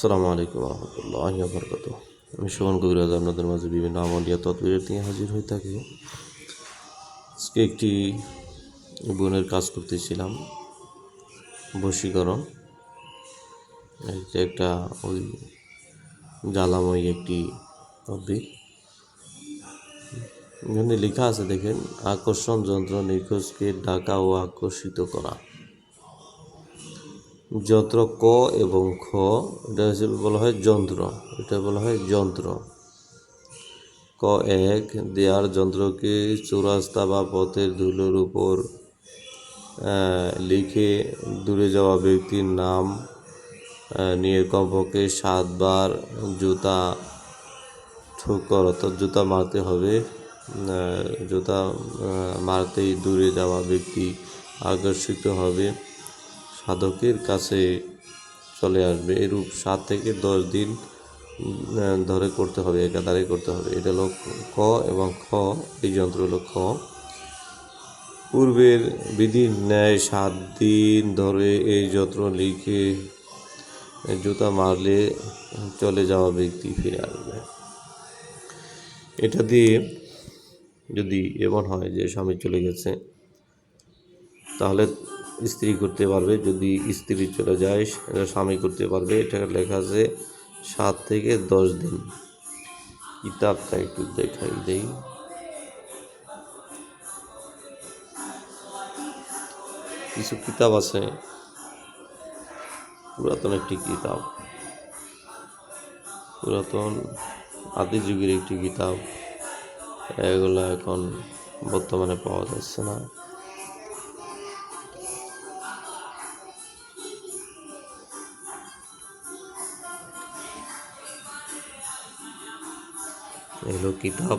আসসালামু আলাইকুম রহমতুল্লাহ বরকত আমি সুমন কবিরাজ, আপনাদের মাঝে বিভিন্ন আমলিয়া তৎপরের নিয়ে হাজির হয়ে থাকি। আজকে একটি বোনের কাজ করতেছিলাম, বশীকরণ। একটা ওই জ্বালাময় একটি তদ্বির। এখানে লেখা আছে, দেখেন, আকর্ষণ যন্ত্র নিখোঁজকে ডাকা ও আকর্ষিত করা। যন্ত্র ক এবং খ, এটা হচ্ছে বলা হয় যন্ত্র। এটা বলা হয় যন্ত্র। ক এক দেয়ার যন্ত্রকে চৌরাস্তা বা পথের ধুলোর উপর লিখে দূরে যাওয়া ব্যক্তির নাম নিয়ে কমপক্ষে সাতবার জুতা ঠোকর অর্থাৎ জুতা মারতে হবে। জুতা মারতেই দূরে যাওয়া ব্যক্তি আকর্ষিত হবে। সাধকের কাছে চলে আসবে, এরূপ সাত থেকে দশ দিন ধরে করতে হবে, একাধারে করতে হবে। এটা হলো ক এবং খ, এই যন্ত্র হলো খ। পূর্বের বিধির ন্যায় সাত দিন ধরে এই যন্ত্র লিখে জুতা মারলে চলে যাওয়া ব্যক্তি ফিরে আসবে। এটা দিয়ে যদি এমন হয় যে স্বামী চলে গেছে, তাহলে স্ত্রী করতে পারবে, যদি স্ত্রী চলে যায় এটা স্বামী করতে পারবে। এটা লেখা আছে সাত থেকে দশ দিন। কিতাবটা একটু দেখাই দেই। কিছু কিতাব আছে, পুরাতন একটি কিতাব। পুরাতন আদি যুগের একটি কিতাব। এগুলো এখন বর্তমানে পাওয়া যাচ্ছে না। এগুলো কিতাব